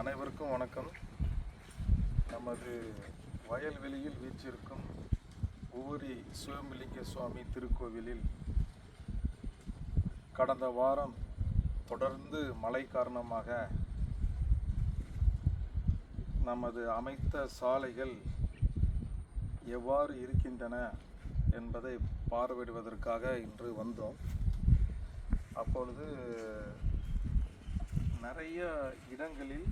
அனைவருக்கும் வணக்கம். நமது வயல்வெளியில் வீச்சிருக்கும் ஊரி சிவமிலிங்க சுவாமி திருக்கோவிலில் கடந்த வாரம் தொடர்ந்து மழை காரணமாக நமது அமைத்த சாலைகள் எவ்வாறு இருக்கின்றன என்பதை பார்வையிடுவதற்காக இன்று வந்தோம். அப்பொழுது நிறைய இடங்களில்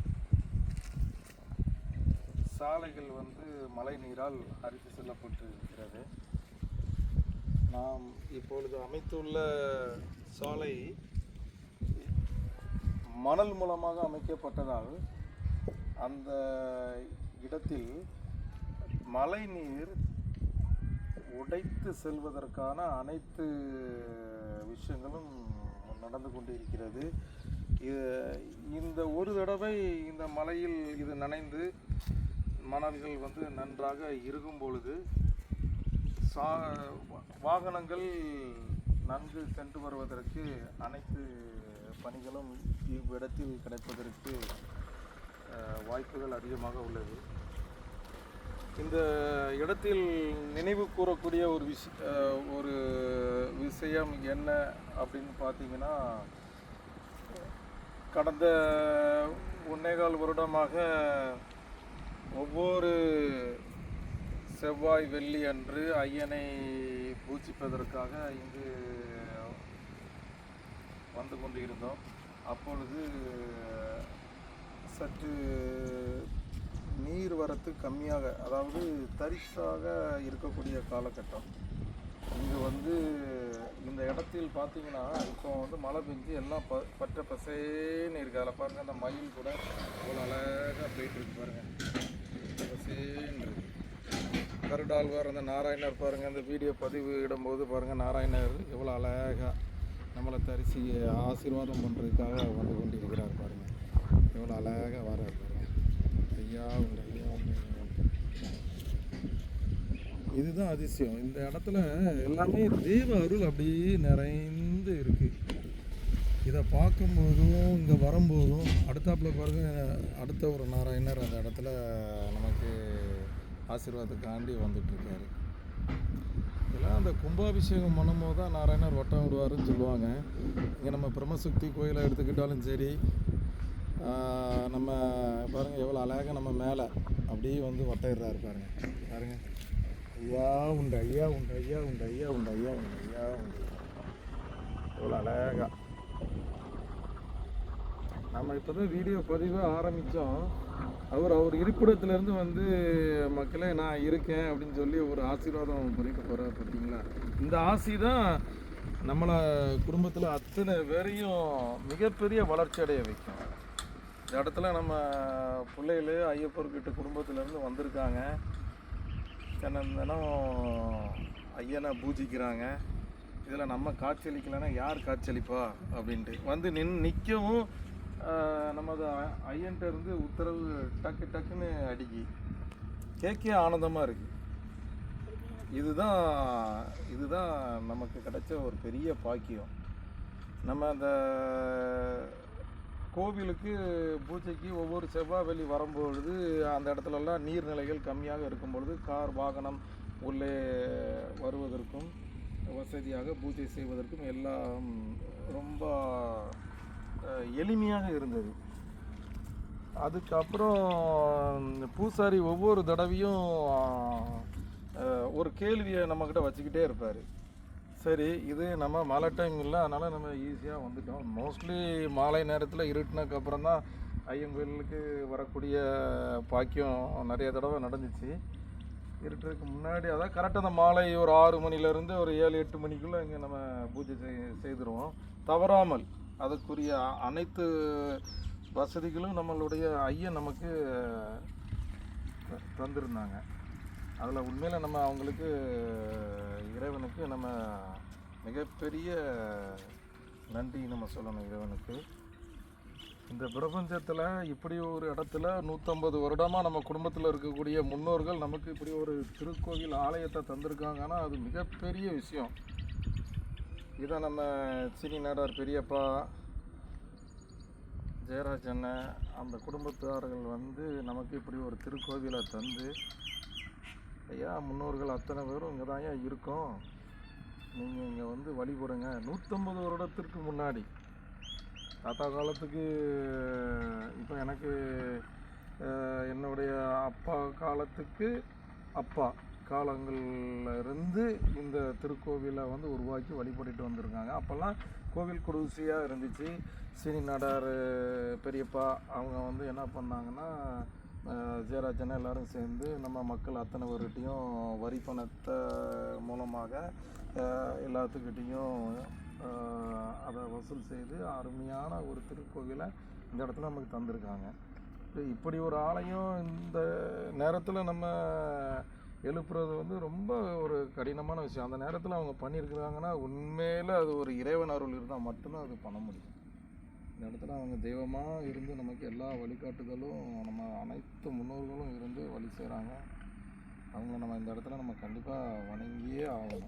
சாலைகள் வந்து மழை நீரால் அரித்து செல்லப்பட்டு இருக்கிறது நாம் இப்பொழுது அமைத்துள்ள சாலை மணல் மூலமாக அமைக்கப்பட்டதால் அந்த இடத்தில் மழை நீர் உடைத்து செல்வதற்கான அனைத்து விஷயங்களும் நடந்து கொண்டிருக்கிறது. இந்த ஒரு தடவை இந்த மலையில் இது நனைந்து மாணவிகள் வந்து நன்றாக இருக்கும் பொழுது சா வாகனங்கள் நன்கு சென்று வருவதற்கு அனைத்து பணிகளும் இவ்விடத்தில் கிடைப்பதற்கு வாய்ப்புகள் அதிகமாக உள்ளது. இந்த இடத்தில் நினைவு கூறக்கூடிய ஒரு விஷ ஒரு விஷயம் என்ன அப்படின்னு பார்த்தீங்கன்னா கடந்த ஒன்னேகால் வருடமாக ஒவ்வொரு செவ்வாய் வெள்ளி அன்று ஐயனை பூஜிப்பதற்காக இங்கு வந்து கொண்டு இருந்தோம் அப்பொழுது சற்று நீர் வரத்து கம்மியாக அதாவது தரிசாக இருக்கக்கூடிய காலகட்டம். இங்கே வந்து இந்த இடத்தில் பார்த்தீங்கன்னா இப்போ வந்து மழை பெஞ்சு எல்லாம் ப பற்ற பசேன்னு இருக்குது அதில் பாருங்கள் அந்த மயில் கூட அவ்வளோ அழகாக போயிட்டு இருக்கு பாருங்கள் பசேன்னு இருக்குது கருடாழ்வார் அந்த நாராயணர் பாருங்கள் அந்த வீடியோ பதிவு இடும்போது பாருங்கள் நாராயணர் எவ்வளோ அழகாக நம்மளை தரிசி ஆசீர்வாதம் பண்ணுறதுக்காக வந்து கொண்டிருக்கிறார் பாருங்கள் எவ்வளோ அழகாக வரார் பாருங்கள் ஐயா உண்டு ஐயா உண்டு ஐயா உண்டு. இதுதான் அதிசயம். இந்த இடத்துல எல்லாமே தெய்வ அருள் அப்படியே நிறைந்து இருக்குது இதை பார்க்கும்போதும் இங்கே வரும்போதும் அடுத்தாப்புல பாருங்க அடுத்த ஒரு நாராயணர் அந்த இடத்துல நமக்கு ஆசீர்வாதத்துக்காண்டி வந்துட்டுருக்காரு. இதெல்லாம் அந்த கும்பாபிஷேகம் பண்ணும்போது தான் நாராயணர் வட்டம் விடுவாருன்னு சொல்லுவாங்க. இங்கே நம்ம பிரம்மசக்தி கோயிலை எடுத்துக்கிட்டாலும் சரி நம்ம பாருங்கள் எவ்வளோ அழகாக நம்ம மேலே அப்படியே வந்து வட்டையிடுறாரு பாருங்க. பாருங்க. ஐயா உண்டு ஐயா உண்டு ஐயா உண்டு ஐயா உண்டு ஐயா உண்டு ஐயா உண்டு எவ்வளோ அழகா. நம்ம இப்போ தான் வீடியோ பதிவாக ஆரம்பித்தோம் அவர் அவர் இருப்பிடத்துலேருந்து வந்து மக்களே நான் இருக்கேன் அப்படின்னு சொல்லி ஒரு ஆசீர்வாதம் பண்ணிட்டு போகிறார் பார்த்தீங்களா? இந்த ஆசி தான் நம்மளை குடும்பத்தில் அத்தனை பேரையும் மிகப்பெரிய வளர்ச்சி அடைய வைக்கும். இந்த இடத்துல நம்ம பிள்ளைகள் ஐயப்பர்கிட்ட குடும்பத்துலேருந்து வந்திருக்காங்க. தினம் தினம் ஐயனை பூஜிக்கிறாங்க. இதில் நம்ம காட்சியளிக்கலைன்னா யார் காட்சியளிப்பா? அப்படின்ட்டு. வந்து நின் நிற்கவும் நமது ஐயன்ட்ட இருந்து உத்தரவு டக்கு டக்குன்னு அடிக்கி. கேட்கே ஆனந்தமாக இருக்கு. இதுதான் இதுதான் நமக்கு கிடைச்ச ஒரு பெரிய பாக்கியம். நம்ம அந்த கோவிலுக்கு பூஜைக்கு ஒவ்வொரு செவ்வாய் வெளி வரும்பொழுது அந்த இடத்துலலாம் நீர்நிலைகள் கம்மியாக இருக்கும் பொழுது கார் வாகனம் உள்ளே வருவதற்கும் வசதியாக பூஜை செய்வதற்கும் எல்லாம் ரொம்ப எளிமையாக இருந்தது. அதுக்கப்புறம் பூசாரி ஒவ்வொரு தடவையும் ஒரு கேள்வியை நம்மக்கிட்ட வச்சுக்கிட்டே இருப்பார். சரி இது நம்ம மழை டைம் இல்லை அதனால் நம்ம ஈஸியாக வந்துட்டோம். மோஸ்ட்லி மாலை நேரத்தில் இருட்டினக்கு அப்புறம் தான் ஐயன் கோயிலுக்கு வரக்கூடிய பாக்கியம் நிறைய தடவை நடந்துச்சு. இருட்டுறதுக்கு முன்னாடி அதான் கரெக்டாக அந்த மாலை ஒரு ஆறு மணிலேருந்து ஒரு ஏழு எட்டு மணிக்குள்ளே இங்கே நம்ம பூஜை செய் செய்திருவோம். தவறாமல் அதுக்குரிய அனைத்து வசதிகளும் நம்மளுடைய ஐயன் நமக்கு த- தந்திருந்தாங்க. அதில் உண்மையில் நம்ம அவங்களுக்கு இறைவனுக்கு நம்ம மிகப்பெரிய நன்றி நம்ம சொல்லணும் இறைவனுக்கு. இந்த பிரபஞ்சத்தில் இப்படி ஒரு இடத்துல நூற்றம்பது வருடமாக நம்ம குடும்பத்தில் இருக்கக்கூடிய முன்னோர்கள் நமக்கு இப்படி ஒரு திருக்கோவில் ஆலயத்தை தந்திருக்காங்கன்னா அது மிகப்பெரிய விஷயம். இதை நம்ம சீனி நாடார் பெரியப்பா ஜெயராஜ் அண்ணன் அந்த குடும்பத்தார்கள் வந்து நமக்கு இப்படி ஒரு திருக்கோவிலை தந்து ஐயா முன்னோர்கள் அத்தனை பேரும் இங்கே தான் இருக்கோம். நீங்கள் இங்கே வந்து வழிபடுங்க நூற்றம்பது வருடத்திற்கு முன்னாடி தாத்தா காலத்துக்கு இப்போ எனக்கு என்னுடைய அப்பா காலத்துக்கு அப்பா காலங்கள்ல இருந்து இந்த திருக்கோவிலை வந்து உருவாக்கி வழிபட்டுட்டு வந்திருக்காங்க. அப்போல்லாம் கோவில் குடிசையாக இருந்துச்சு. சீனி நாடார் பெரியப்பா அவங்க வந்து என்ன பண்ணாங்கன்னா ஜெயராஜனா எல்லாரும் சேர்ந்து நம்ம மக்கள் அத்தனை பேர்கிட்டையும் வரி பணத்தை மூலமாக எல்லாத்துக்கிட்டேயும் அதை வசூல் செய்து அருமையான ஒரு திருக்கோவிலை இந்த இடத்துல நமக்கு தந்திருக்காங்க. இப்படி ஒரு ஆலயம் இந்த நேரத்தில் நம்ம எழுப்புறது வந்து ரொம்ப ஒரு கடினமான விஷயம். அந்த நேரத்தில் அவங்க பண்ணியிருக்கிறாங்கன்னா உண்மையில் அது ஒரு இறைவன் அருள் இருந்தால் மட்டும்தான் அது பண்ண முடியும். இந்த இடத்துல அவங்க தெய்வமாக இருந்து நமக்கு எல்லா வழிகாட்டுதலும் நம்ம அனைத்து முன்னோர்களும் இருந்து வழி செய்கிறாங்க அவங்கள நம்ம இந்த இடத்துல நம்ம கண்டிப்பாக வணங்கியே ஆகணும்.